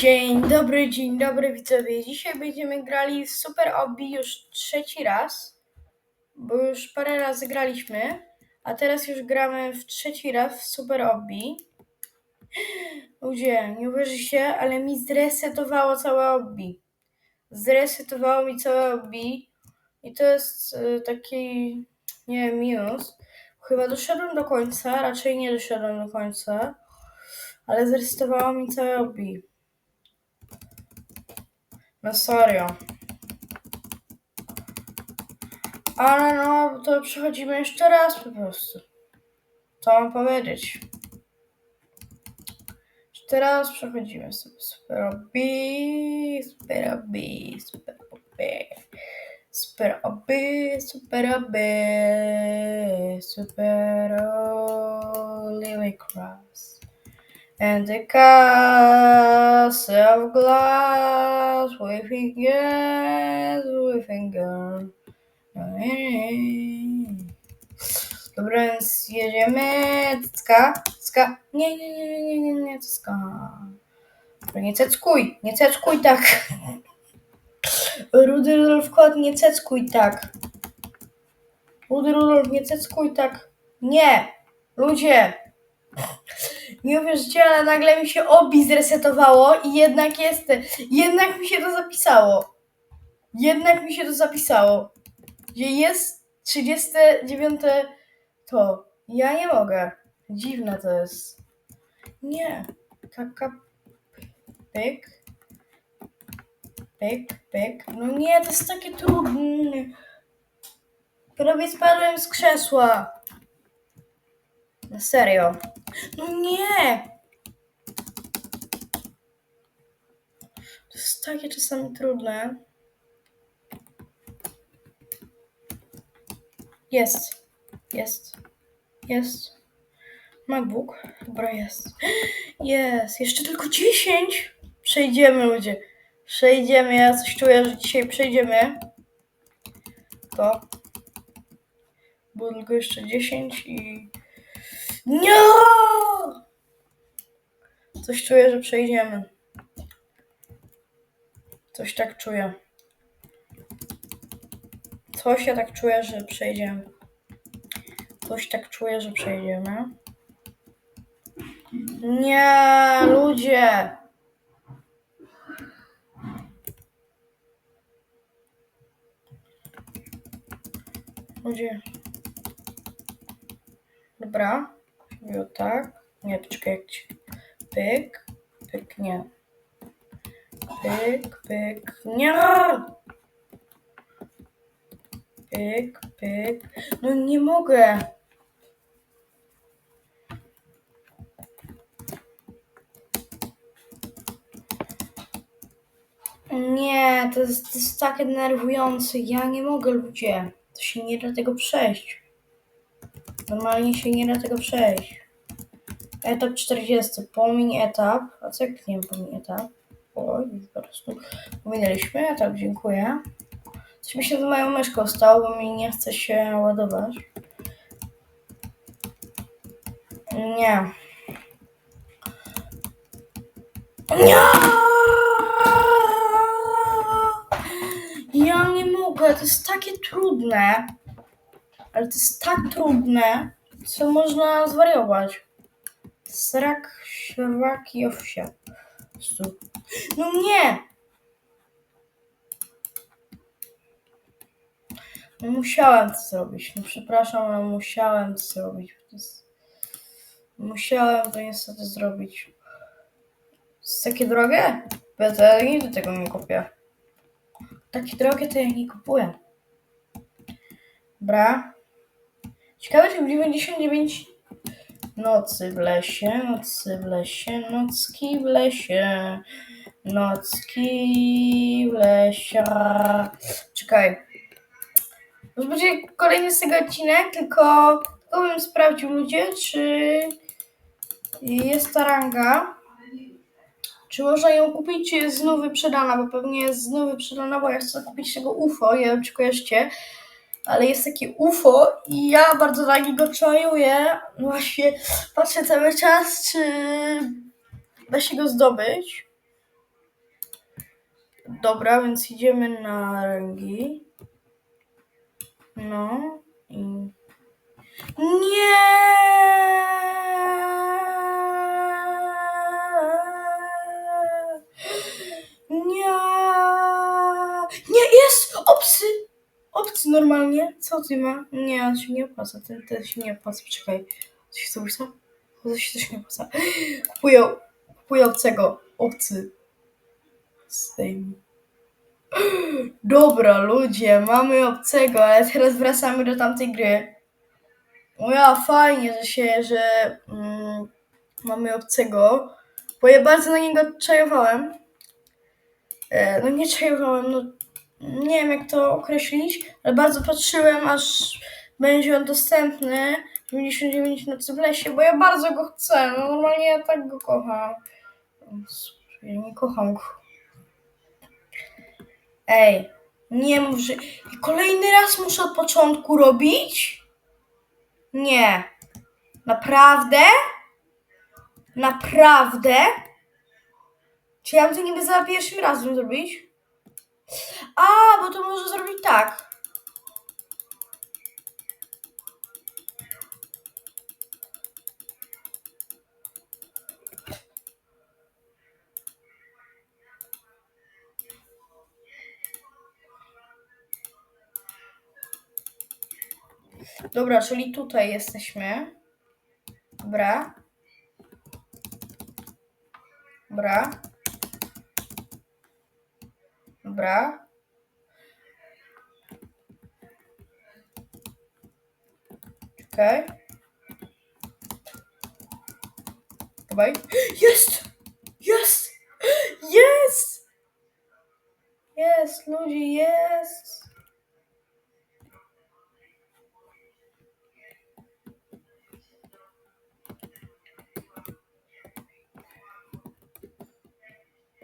Dzień dobry, dzień dobry widzowie. Dzisiaj będziemy grali w Super Obi już trzeci raz, bo już parę razy graliśmy, a teraz już gramy w trzeci raz w Super Obi. Ludzie, nie uwierzycie, ale mi zresetowało całe Obi. Zresetowało mi całe Obi i to jest y, taki, nie wiem, minus. Chyba doszedłem do końca, raczej nie doszedłem do końca, ale zresetowało mi całe Obi. No serio. Ale no, to przechodzimy jeszcze raz po prostu. Co mam powiedzieć? Jeszcze raz przechodzimy sobie Super Obi, Super Obi, Super Obi, Super Obi, Super Obi, Super Living Cross. And the castle of glass with fingers, with finger. Dobra, więc jedziemy. Cycka, cycka. Nie, nie, nie, nie, nie, nie, nie, cycka. Dobra, nie ceckuj, nie ceckuj tak. Rudy Rudolf kot, nie ceckuj tak. Rudy Rudolf, nie ceckuj tak. Nie, ludzie. Ale nagle mi się obi zresetowało i jednak jest, jednak mi się to zapisało. Jednak mi się to zapisało. Gdzie jest 39 to. Ja nie mogę. Dziwne to jest. Nie. Kaka. Pyk. Pyk, pyk. No nie, to jest takie trudne. Prawie spadłem z krzesła. Na serio. No nie! To jest takie czasami trudne. Jest. Jest. Jest. MacBook. Dobra, jest. Jest. Jeszcze tylko 10. Przejdziemy, ludzie. Przejdziemy. Ja coś czuję, że dzisiaj przejdziemy. To. Było tylko jeszcze 10 i... Nie! Coś czuję, że przejdziemy. Coś tak czuję. Coś ja tak czuję, że przejdziemy. Coś tak czuję, że przejdziemy. Nie, ludzie! Ludzie. Dobra. I o tak. Nie, poczekaj, jak ci... Pyk. Pyk, nie. Pyk, pyk. Nie! Pyk, pyk. No nie mogę. Nie, to jest, to jest takie denerwujące. Ja nie mogę, ludzie. To się nie da tego przejść. Normalnie się nie da tego przejść. Etap 40. Pomiń etap. A co jak nie pomiń etap? Oj, po prostu pominęliśmy etap, dziękuję. Coś mi się z moją myszką stało, bo mi nie chce się ładować. Nie. Nie! Ja nie mogę, to jest takie trudne. Ale to jest tak trudne, co można zwariować. Srak, śrak i owsia. No nie! No musiałem to zrobić. No przepraszam, ale musiałem to zrobić. Musiałem to niestety zrobić. Jest takie drogie? Bo ja nigdy tego nie kupię. Takie drogie to ja nie kupuję. Dobra. Ciekawe, czy w 99 nocy w lesie, nocy w lesie, nocki w lesie, nocki w lesie. Czekaj. Już będzie kolejny z tego odcinek, tylko, tylko bym sprawdził ludzie, czy jest ta ranga. Czy można ją kupić, czy jest znów wyprzedana, bo pewnie jest znów wyprzedana, bo ja chcę kupić tego UFO, nie wiem czy kojarzycie, ale jest takie UFO i ja bardzo na niego czajuję. Właśnie patrzę cały czas, czy da się go zdobyć. Dobra, więc idziemy na ręgi. No i... Nie! Normalnie. Co ty ma? Nie, on się nie opłaca. Ten, ten się nie opłaca. Czekaj. Co się opłaca? To się też nie opłaca. Kupuję, kupuję obcego. Obcy. Zdejmij. Dobra, ludzie, mamy obcego, ale teraz wracamy do tamtej gry. O ja, fajnie, że się, że mm, mamy obcego, bo ja bardzo na niego czajowałem. E, no nie czajowałem, no nie wiem jak to określić, ale bardzo patrzyłem, aż będzie on dostępny 99 nocy w lesie, bo ja bardzo go chcę, no normalnie ja tak go kocham. Ja nie kocham go. Ej, nie mów, że... Kolejny raz muszę od początku robić? Nie. Naprawdę? Naprawdę? Czy ja mam to niby za pierwszym razem zrobić? A, bo to może zrobić tak. Dobra, czyli tutaj jesteśmy. Dobra. Dobra. Dobra. Okej. Dawaj. Jest! Jest! Jest! Jest, ludzi, jest!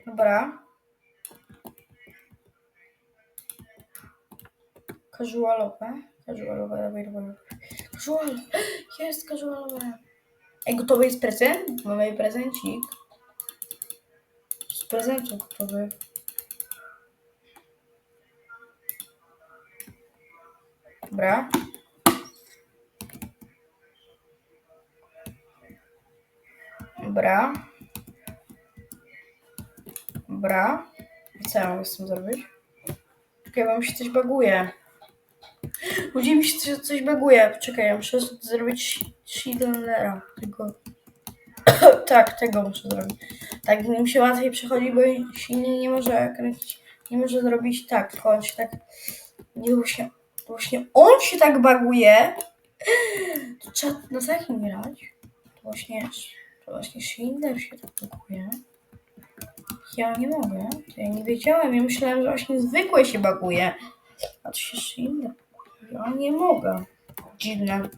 Dobra. Casualowe. Casualowe, dawaj, dawaj. Casual. Jest casualowe. Ej, gotowy jest prezent? Mamy prezencik. Z prezentu gotowy. Dobra. Dobra. Dobra. I co ja mam z tym zrobić? Czekaj, bo mi się coś baguje. Ludzie mi się coś, coś baguje. Czekaj, ja muszę zrobić Shidlera. Tego. tak, tego muszę zrobić. Tak, nim się łatwiej przechodzi, bo silnie nie może kręcić. Nie może zrobić tak, tylko on się tak. Nie właśnie, właśnie on się tak baguje. To trzeba na takim grać. To właśnie, to właśnie Schindler się tak baguje. Ja nie mogę. To ja nie wiedziałem. Ja myślałem, że właśnie zwykłe się baguje. A to się Schindler. Ja nie mogę. Dziwne.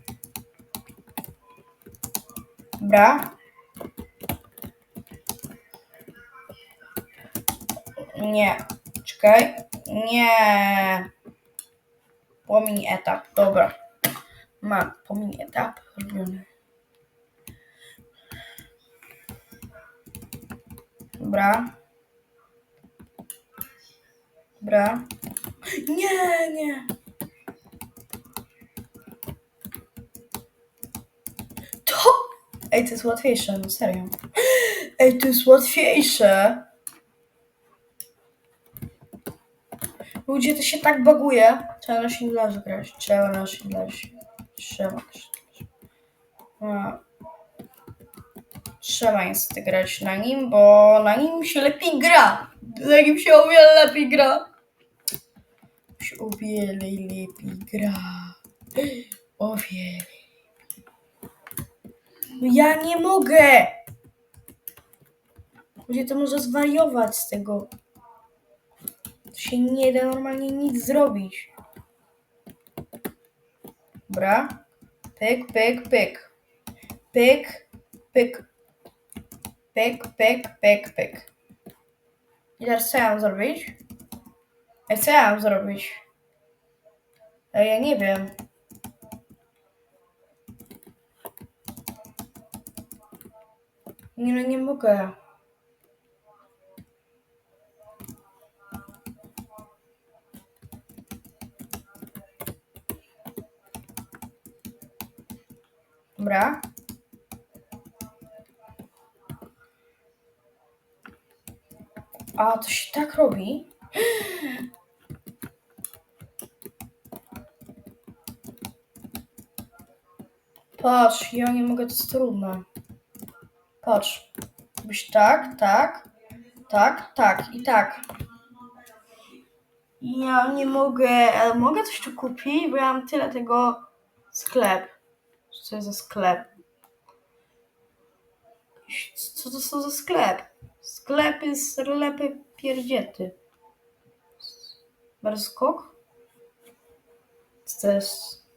Dobra. Nie. Czekaj. Nie. Pomiń etap. Dobra. Mam. Pomiń etap. Zrobiony. Dobra. Dobra. Nie, nie. To. Ej, to jest łatwiejsze, no serio. Ej, to jest łatwiejsze. Ludzie, to się tak baguje. Trzeba na Schindlerze grać. Trzeba na Schindlerze. Trzeba. Trzeba niestety grać na nim, bo na nim się lepiej gra. Na nim się o wiele lepiej gra. Się o wiele lepiej gra. O wiele. Ja nie mogę! Ludzie, to może zwariować z tego. To się nie da normalnie nic zrobić. Dobra. Pyk, pyk, pyk. Pyk, pyk. Pyk, pyk, pyk, pyk. I teraz co ja mam zrobić? Co ja mam zrobić? Ja nie wiem. Nie, no nie mogę. Dobra. A, to się tak robi? Patrz, ja nie mogę, to jest trudne. Patrz. Byś tak, tak, tak, tak i tak. Ja nie mogę, ale mogę coś tu kupić, bo ja mam tyle tego sklep. Co to jest za sklep? Co to są za sklep? Sklepy z lepy pierdziety. Bardzo skok? Co to jest?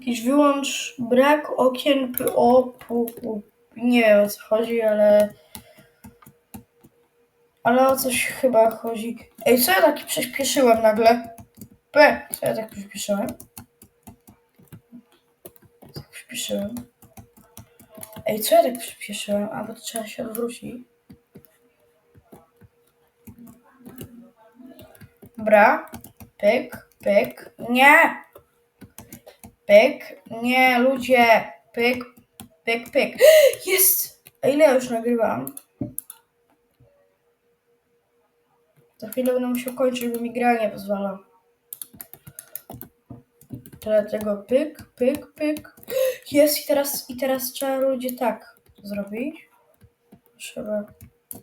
Jakiś wyłącz brak okien o pu, pu. Nie wiem o co chodzi, ale. Ale o coś chyba chodzi. Ej, co ja tak przyspieszyłem nagle? P, co ja tak przyspieszyłem? Tak przyspieszyłem. Ej, co ja tak przyspieszyłem? A, bo to trzeba się odwrócić. Dobra. Pyk, pyk. Nie! Pyk. Nie, ludzie. Pyk, pyk, pyk. Jest! A ile ja już nagrywam? Za chwilę będę musiał kończyć, bo mi gra nie pozwala. Dlatego pyk, pyk, pyk. Jest i teraz, i teraz trzeba ludzie tak zrobić. Trzeba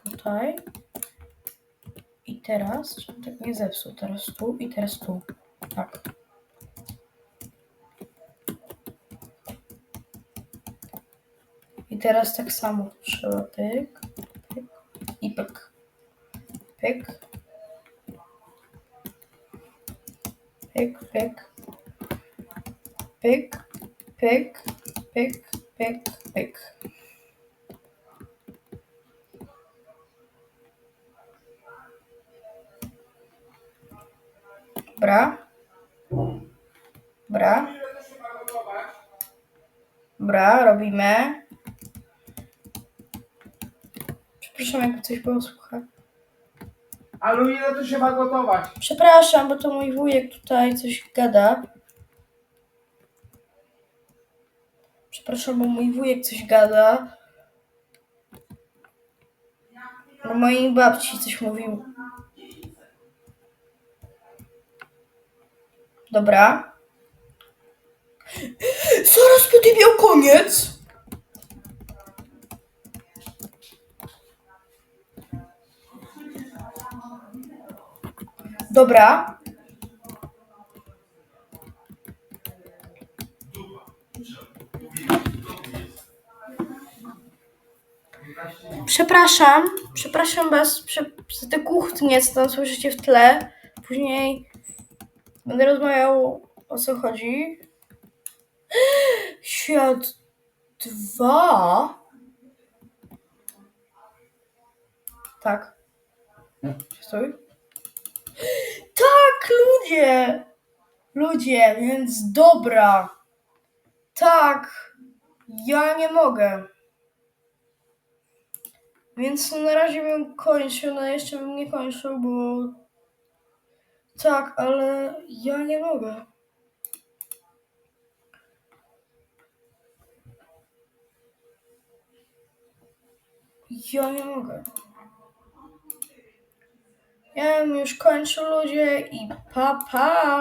tutaj. I teraz, żebym tak nie zepsuł. Teraz tu i teraz tu. Tak. Teraz tak samo. Trzeba pyk, pyk i pyk. Pyk. Pyk, pyk. Pyk, pyk, pyk, pyk, pyk. Dobra. Dobra. Dobra, robimy. Przepraszam, jakby coś było słuchać. Ale ile to się ma gotować? Przepraszam, bo to mój wujek tutaj coś gada. Przepraszam, bo mój wujek coś gada. Do mojej babci coś mówił. Dobra. Zaraz będzie miał koniec. Dobra. Przepraszam, przepraszam was prze, za te kuchnie, co tam słyszycie w tle. Później będę rozmawiał o co chodzi. Świat dwa. Tak. Stój. Tak, ludzie! Ludzie, więc dobra. Tak. Ja nie mogę. Więc na razie bym kończył, no jeszcze bym nie kończył, bo... Tak, ale ja nie mogę. Ja nie mogę. Ja bym już kończył ludzie i pa pa!